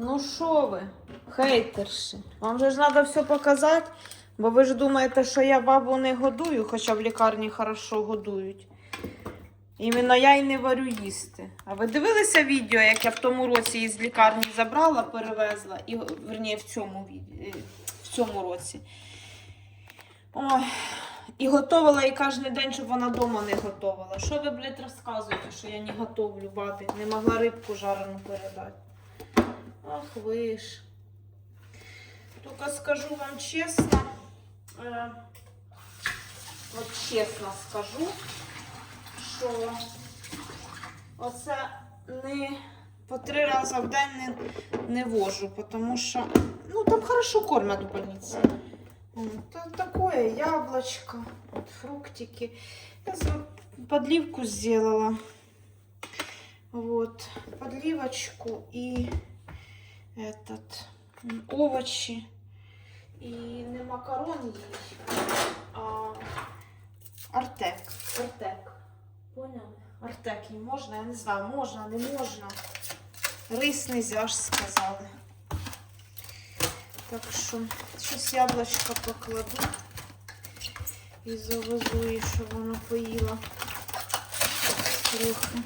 Ну що ви, хейтерші? Вам же ж треба все показати, бо ви ж думаєте, що я бабу не годую, хоча в лікарні хорошо годують. Іменно я й не варю їсти. А ви дивилися відео, як я в тому році із лікарні забрала, перевезла, і, верні, в цьому, е, в цьому році. Ой. І готувала і кожен день, щоб вона вдома не готувала. Що ви, блядь, розказуєте, що я не готовлю, бабі? Не могла рибку жарену передати. Ах ви ж. Тільки скажу вам чесно. Е, от чесно скажу, що оце не по три рази в день не, не вожу, тому що ну, там хорошо кормят в больниці. М, та- Такое яблочко, вот фруктики. Я подливку сделала. Вот, подливочку и этот м, овощи. И не макарон есть, а артек. Артек. Поняли? Артек і можна, я не знаю, можна, не можна. Рис нельзя ж сказали. Так що, щось яблочко покладу і завезу їй, щоб воно поїла трохи.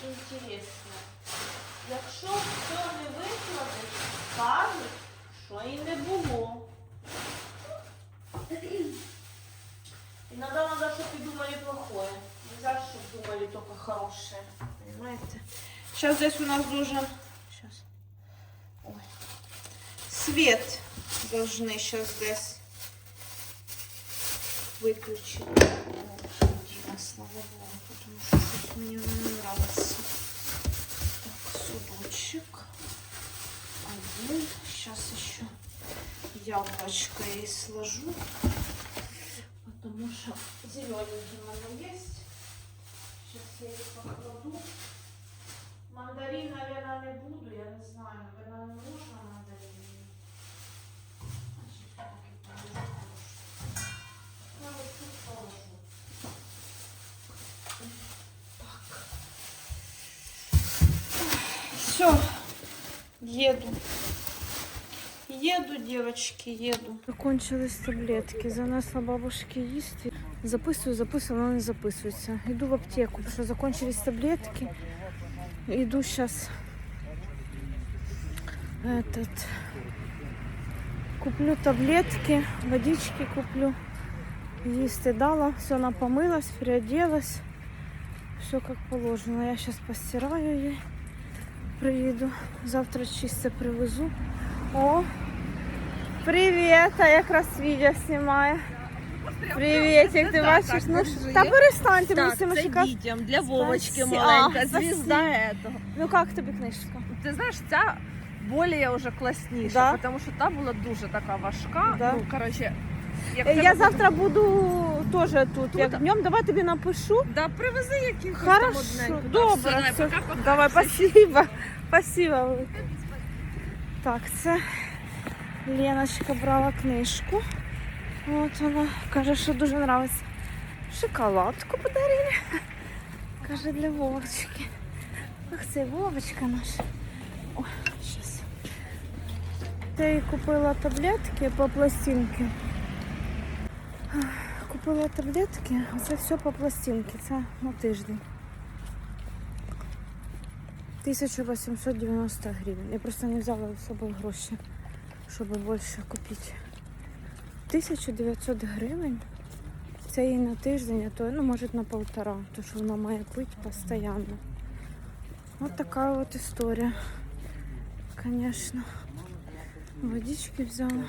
Очень интересна. Якщо все не викладеш, скажуть, що і не було. Иногда надо, чтобы думали плохое. Нельзя, чтобы думали только хорошее. Понимаете? Сейчас здесь у нас должен... Сейчас. Ой. Свет должны сейчас здесь выключить. О, Дина, слава богу, потому что мне не нравится. Так, судочек. Один. Сейчас еще яблочко ей сложу. Потому что зелененький у меня есть. Сейчас я их покладу. Мандарин, наверное, не буду, я не знаю. Наверное, нужно мандарин. И. Все. Еду. Еду, девочки, еду. Закончились таблетки, занесла бабушки їсти. Записую, записую, воно не записується. Йду в аптеку, тому що закончились таблетки. Іду зараз этот, куплю таблетки, водички куплю. Їсти дала, все она помылась, переоделась. Все как положено. Я сейчас постираю її, приїду. Завтра чисто привезу. О, Привіт, а якраз відео знімаю. Привітик, ти бачиш? Ну, ж- та перестаньте мені з Так, цими це шикар... дітям, для Вовочки Спасі- маленька, А, звізда спасибо. этого. Ну як тобі книжка? Ти знаєш, ця более вже класніша, Да? тому що та була дуже така важка. Да. Ну, коротше, як Е, тебе Я буде- завтра буду теж тут. Тут? Як днем, давай тобі напишу. Да, привези якихось Хорошо, там одненьку. добре. Да, все, все. давай, пока-пока. Давай, спасибо. Спасибо. велике. Так, це Леночка брала книжку. От вона каже, що дуже подобається. Шоколадку подарили. Каже, для Вовочки. Ах, це Вовочка наша. Ой, щас. Я їй купила таблетки по пластинці. Купила таблетки, це все по пластинці. Це на тиждень. 1890 гривень. Я просто не взяла з собою гроші, щоб більше купити. 1900 гривень. Це їй на тиждень, а то ну, може на полтора, тому що вона має пити постійно. Ось така от історія. Звісно. Водички взяла.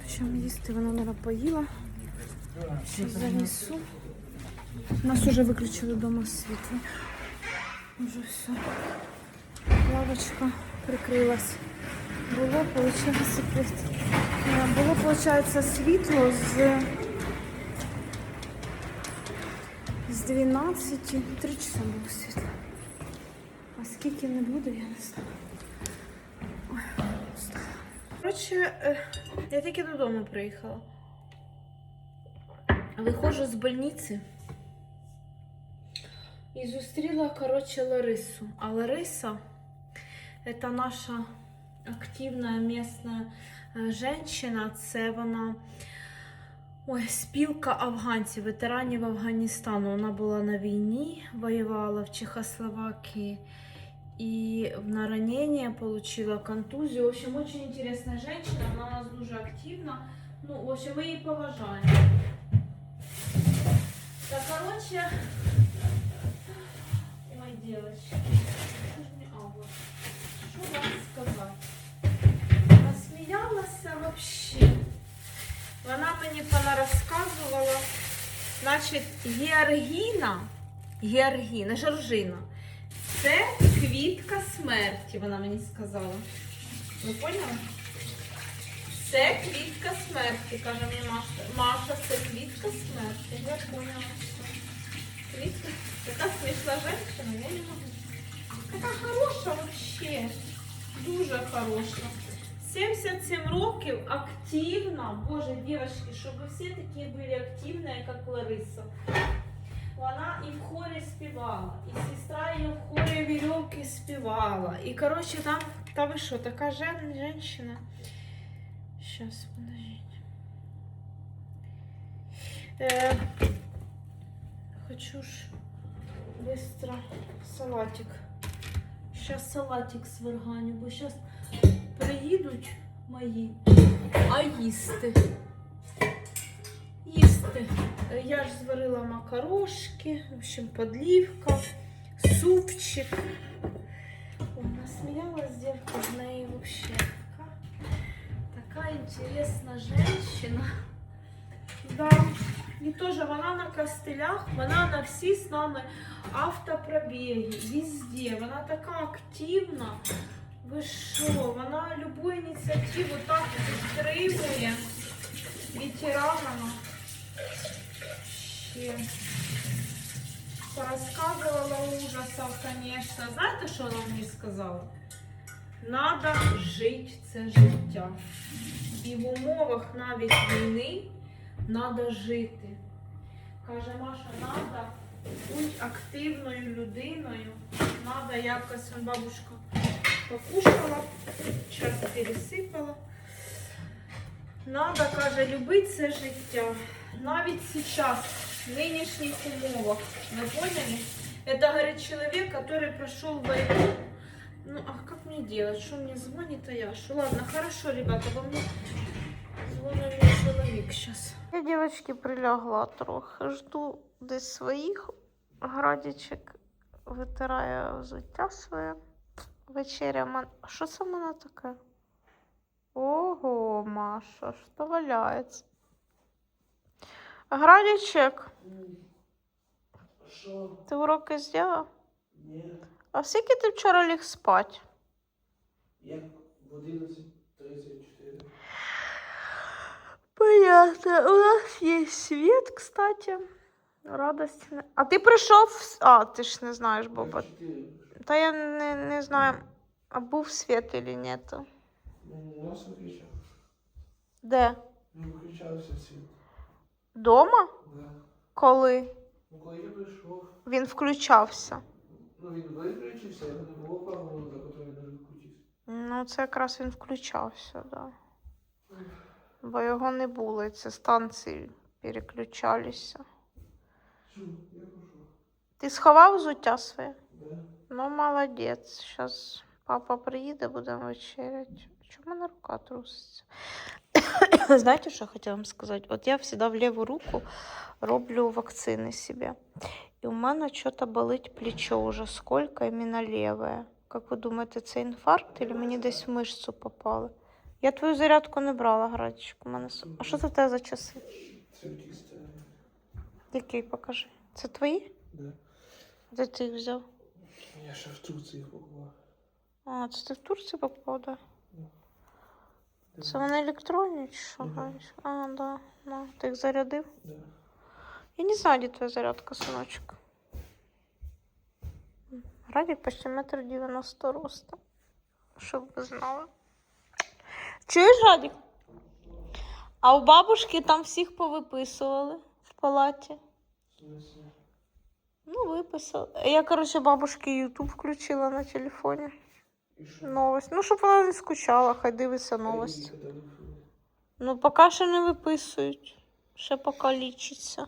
Причому їсти вона мабуть, поїла. Зараз занесу. Нас вже виключили вдома світло. Уже все. Лавочка прикрилась. Було, під- е, було, получається, світло з, з 12, 3 часа було світло. А скільки не буде, я не знаю. Ой. Коротше, е, я тільки додому приїхала. виходжу з больниці і зустріла, коротше, Ларису. А Лариса це наша активна місна е, жінка. Це вона ой, спілка афганців, ветеранів Афганістану. Вона була на війні, воювала в Чехословакії. И на ранение получила контузию. В общем, очень интересная женщина. Она у нас дуже активна. Ну, в общем, мы її поважаем. Так, короче... Ой. Что вам сказать? Насміялася вообще. Вона мені понарозказувала. Значить, Георгіна, Георгіна, Жоржина. Це квітка смерті, вона мені сказала. Ви поняли? Це квітка смерті, каже мені Маша. Маша, це квітка смерті. Я поняла. Квітка. Така смішна жінка, я не можу. Така хороша вообще. Дуже хороша. 77 років, активна. Боже, дівчатки, щоб ви всі такі були активні, як Лариса. Вона і в хорі співала, і сестра її в хорі вірьовки співала. І, коротше, там, та ви що, така жен, женщина. Щас, подождіть. Е, хочу ж Быстро салатик. Сейчас салатик сварганю, бо зараз приїдуть мої, а їсти. Їсти. Я ж зварила макарошки, в общем, подлівка, супчик. Ой, насміялась девка з неї вообще. Така, така інтересна женщина. Да. І теж вона на костелях, вона на всі з нами автопробіги, везде. Вона така активна. Ви що? Вона любу ініціативу так підтримує ветеранам. Ще. Порозказувала ужасов, конечно. Знаєте, що вона мені сказала? Надо жити це життя. І в умовах навіть війни надо жити. Каже, Маша, надо бути активною людиною. Надо якось, он бабушка покушала, час пересипала. Надо, каже, любити це життя. Навіть сейчас, в нынешних умовах. Вы поняли? Это, говорит, человек, который прошел войну. Ну, а как мне делать? Что мне звонит, а я? Что, ладно, хорошо, ребята, во человек сейчас. Я, девочки, прилягла трохи. Жду десь своїх. Градічик витирає взуття своє. Вечеря. мен- Що це в мене таке? Ого, Маша, що валяється? Градічек, Що? ти уроки зробив? Ні. А скільки ти вчора ліг спати? Як в 11.34. Понятно. У нас є світ, кстати. Радості. не- А ти прийшов? в- А, ти ж не знаєш, Боба. 4. Та я не, не знаю, а був світ чи ні. Ну, у нас виключав. Де? Не виключався світ. Дома? Да. Коли? Ну, коли я прийшов, Він включався. ну він виключився, його не було пару за котрі не виключився. Ну, це якраз він включався, так. Да. Бо його не було, і ці станції переключалися. Ти сховав взуття своє? Да. Ну, молодець. Зараз папа приїде, будемо вечеряти. Чому мене рука труситься? Знаєте, що я хотіла вам сказати? От я завжди в ліву руку роблю вакцини собі. І у мене щось болить плечо уже сколько, іменно ліве. Як ви думаєте, це інфаркт чи мені десь в мишцю попало? Я твою зарядку не брала, Градчик. У мене... А що це в тебе за часи? Це чисто. Який покажи? Це твої? Да. Де ти їх взяв? Я ще в Турції покупав. А, це ти в Турції попав, да? Да. Це вони електронні чи що? Гриш? А, да, да. Ти їх зарядив? Да. Я не знаю, де твоя зарядка, синочок. Радик почти метр девяносто роста. Щоб ви знали. Чуєш, Радик? А у бабушки там всіх повиписували. в палаті. Ну, виписала. Я, коротше, бабушки Ютуб включила на телефоні. Новость. Ну, щоб вона не скучала, хай дивиться новості. Ну, поки ще не виписують. Ще поки лічиться.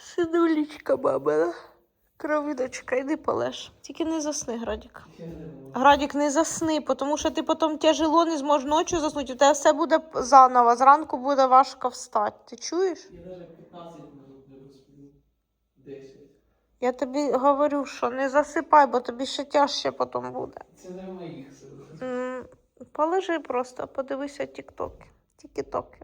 Сидулечка бабина. Кровиночка, йди полеж. Тільки не засни, Градік. Градік, не засни, тому що ти потім тяжело не зможеш ночі заснути. У тебе все буде заново. Зранку буде важко встати. Ти чуєш? Я навіть 15 минут не висплю. 10. Я тобі говорю, що не засипай, бо тобі ще тяжче потім буде. Це не моїх силах. Полежи просто, подивися тіктоки. Тіктоки.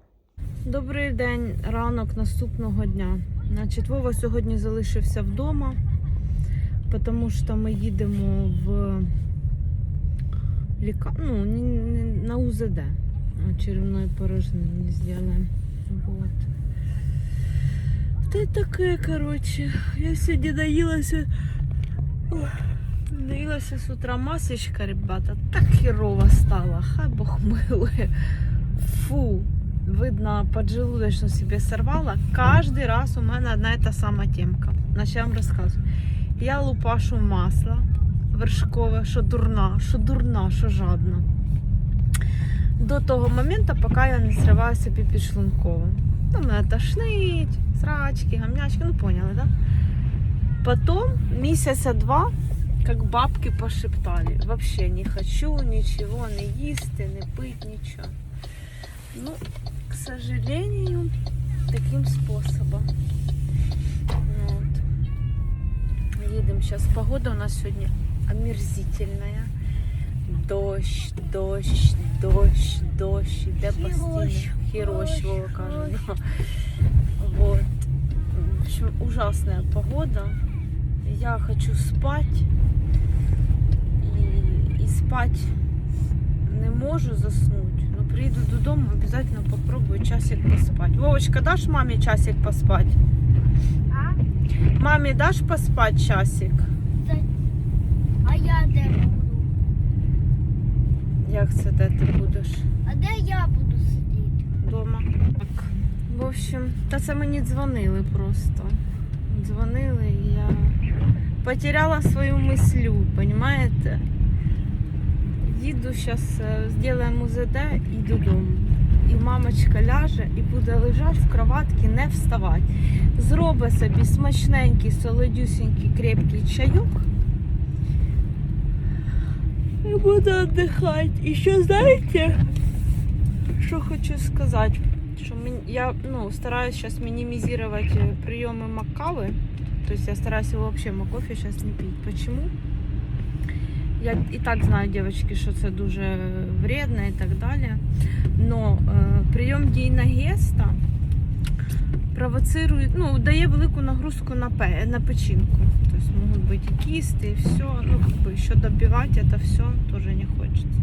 Добрий день, ранок наступного дня. Значить, Вова сьогодні залишився вдома, тому що ми їдемо в ліка... ну, не- не- на УЗД. Черевної порожнини зробимо. Вот. Та й таке, коротше. Я сьогодні наїлася. Ой, Наїлася з утра масочка, ребята. Так херово стало. Хай Бог милує. Фу. Видно, поджелудочно себе сорвала. Каждый раз у мене одна і та сама темка. Значить, я вам розказую. Я лупашу масло вершкове, що дурна, що дурна, що жадна. До того моменту, поки я не зриваю собі підшлунково. Ну, мене тошнить, срачки, гамнячки, ну поняли, да? Потом месяца два, как бабки пошептали, вообще не хочу ничего не їсти, не пить, ничего. Ну, к сожалению, таким способом. Едем сейчас. Погода у нас сегодня омерзительная. Дощ, дощ, дощ, дощ. Іде постійно. Хірощ, Вова каже. да. Вот. В общем, ужасная погода. Я хочу спать. И, и спать не можу заснуть. Но приеду додому, обязательно попробую часик поспать. Вовочка, дашь маме часик поспать? А? Маме дашь поспать часик? А я де буду? Як це де ти будеш? А де я буду сидіти? Дома. Так. В общем, та це мені дзвонили просто. Дзвонили, і я потеряла свою мислю, понимаєте? Їду зараз, зробимо УЗД і додому І мамочка ляже і буде лежати в кроватці, не вставати. Зробить собі смачненький, солодюсенький, крепкий чайок. І буду віддихати. І ще знаєте, що хочу сказати? Що мен- я ну, стараюсь сейчас минимизировать э, приемы маккавы. То есть я стараюсь его вообще макофе сейчас не пить. Почему? Я і так знаю, девочки, що це дуже вредно і так далі. Но е, прийом дійнагеста провоцирує, ну, дає велику нагрузку на, пе, на печінку. Тобто можуть бути і кісти, і все. Ну, бы, що добивати це все тоже не хочеться.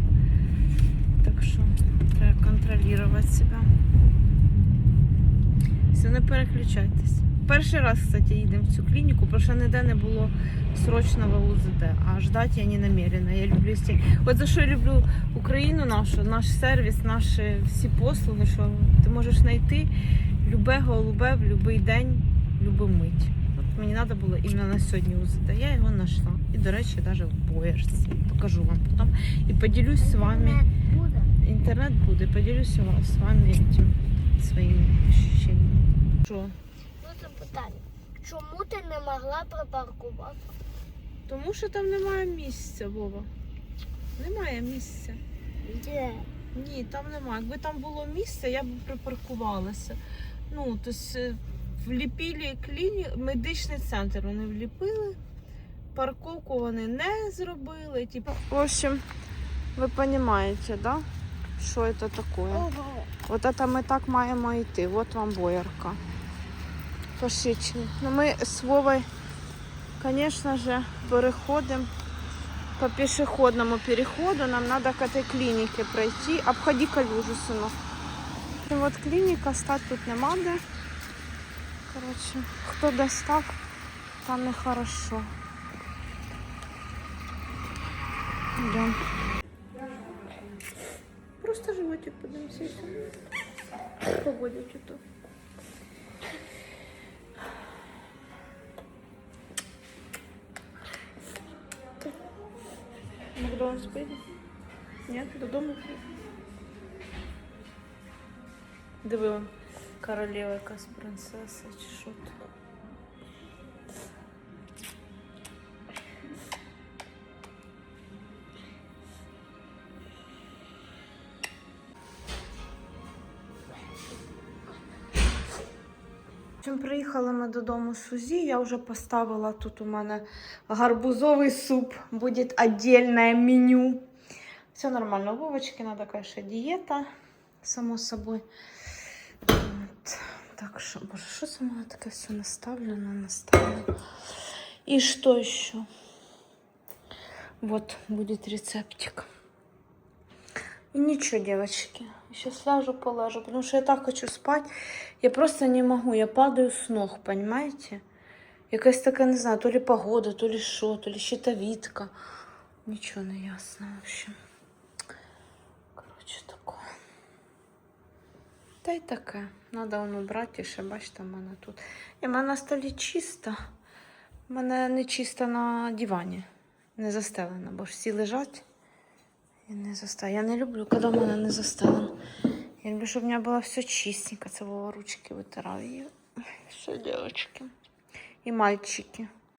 Так що треба контролювати себе. Все, не переключайтесь. Перший раз, кстати, їдемо в цю клініку, бо ще ніде не було срочного УЗД, а ждати я не намерена. Я люблю всі. От за що я люблю Україну нашу, наш сервіс, наші всі послуги, що ти можеш знайти любе голубе в будь-який день, любу мить. От мені треба було іменно на сьогодні УЗД. Я його знайшла. І, до речі, навіть в боєрці. Покажу вам потім. І поділюсь з вами. Інтернет буде? Поделюсь у вами этим своими ощущениями. Що? Ну питання. Чому ти не могла припаркувати? Тому що там немає місця, Вова. Немає місця. Де? Ні, там немає. Якби там було місце, я б припаркувалася. Ну, тобто е, вліпили кліні... медичний центр. Вони вліпили, парковку вони не зробили. Типу. В общем, ви розумієте, да? Що це таке? Ого. От це ми так маємо йти. От вам боярка. Пошичні. Ну ми з Вовою, звісно ж, переходимо по пішохідному переходу. Нам треба к этой клініці пройти. Обходи калюжу, синок. І от клініка, стати тут нема де. Коротше, хто достав, там нехорошо. Йдемо. Просто животик подивимося. і все. Погодять ото. Макдональдс поїде? Ні, додому. Диви, королева якась принцеса чи що то. Чим приїхали ми додому з Сузі, я вже поставила тут у мене гарбузовий суп, буде віддільне меню. Все нормально, Вовочки надо, конечно, диета, само собой. Вот. Так что, боже, что со мной таке все наставлено, наставлено. И что еще? Вот будет рецептик. И ничего, девочки, сейчас ляжу, положу, потому что я так хочу спать. Я просто не могу, я падаю с ног, понимаете? Якась така, не знаю, то ли погода, то ли що, то ли щитовідка. Нічого не ясно, в общем. Коротше, таке. Та й таке. Надо воно брати ще, бачите, в мене тут. І в мене на столі чисто. У мене не чисто на дивані. Не застелено, бо ж всі лежать. І не застелено. Я не люблю, коли мене не застала. Я люблю, щоб у мене було все чистенько. Це було ручки витирав. Все, дівчатки. І мальчики.